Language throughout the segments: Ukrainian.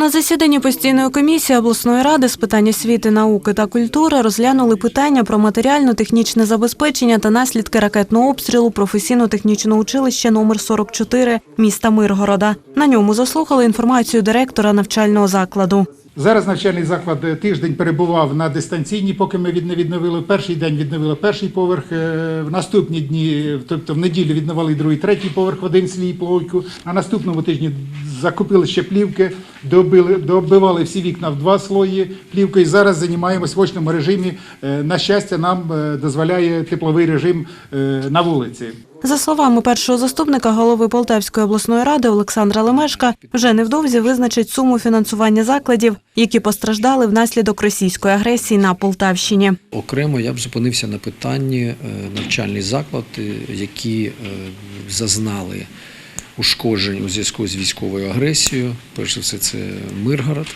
На засіданні постійної комісії обласної ради з питань освіти, науки та культури розглянули питання про матеріально-технічне забезпечення та наслідки ракетного обстрілу професійно-технічного училища номер 44 міста Миргорода. На ньому заслухали інформацію директора навчального закладу. Зараз навчальний заклад е, тиждень перебував на дистанційній, поки ми не відновили. Перший день відновили перший поверх. е, В наступні дні, тобто в неділю відновили другий, третій поверх в один слій плойку. На наступному тижні закупили ще плівки, добили, добивали всі вікна в два слої плівкою. І зараз займаємось в очному режимі. Е, На щастя, нам дозволяє тепловий режим на вулиці. За словами першого заступника голови Полтавської обласної ради Олександра Лемешка, вже невдовзі визначить суму фінансування закладів, які постраждали внаслідок російської агресії на Полтавщині. Окремо я б зупинився на питанні е, навчальні заклади, які е, зазнали ушкоджень у зв'язку з військовою агресією. Перш за все, це Миргород.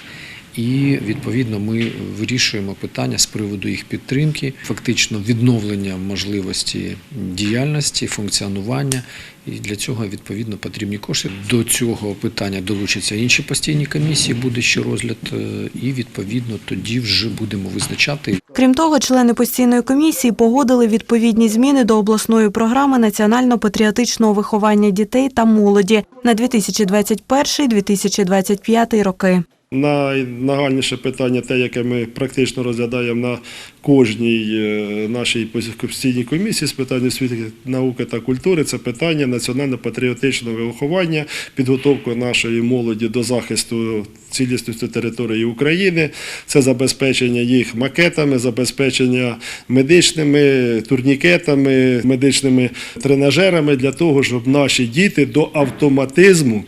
І відповідно ми вирішуємо питання з приводу їх підтримки, фактично відновлення можливості діяльності, функціонування. І для цього відповідно потрібні кошти. До цього питання долучаться інші постійні комісії, буде ще розгляд, е, і відповідно тоді вже будемо визначати Крім того, члени постійної комісії погодили відповідні зміни до обласної програми національно-патріотичного виховання дітей та молоді на 2021-2025 роки. Найнагальніше питання, те, яке ми практично розглядаємо на кожній е, нашій постійній комісії з питань освіти, науки та культури, це питання національно-патріотичного виховання, підготовку нашої молоді до захисту цілісності території України, це забезпечення їх макетами, забезпечення медичними турнікетами, медичними тренажерами для того, щоб наші діти до автоматизму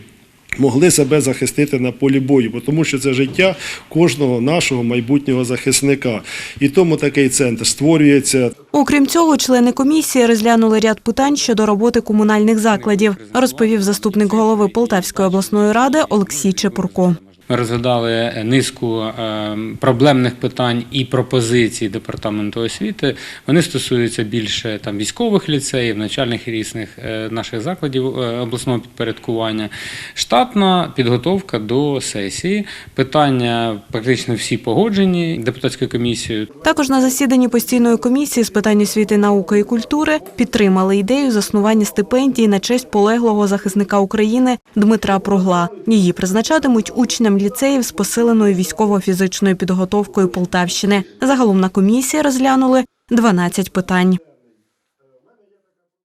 могли себе захистити на полі бою, бо тому що це життя кожного нашого майбутнього захисника. І тому такий центр створюється Окрім цього, члени комісії розглянули ряд питань щодо роботи комунальних закладів, розповів заступник голови Полтавської обласної ради Олексій Чепурко. Ми розглядали низку е, проблемних питань і пропозицій департаменту освіти. Вони стосуються більше там військових ліцеїв, навчальних і різних е, наших закладів е, обласного підпорядкування. Штатна підготовка до сесії. Питання практично всі погоджені депутатською комісією. Також на засіданні постійної комісії з питань освіти, науки і культури підтримали ідею заснування стипендії на честь полеглого захисника України Дмитра Пругла. Її призначатимуть учням ліцеїв з посиленою військово-фізичною підготовкою Полтавщини. Загалом на комісії розглянули 12 питань.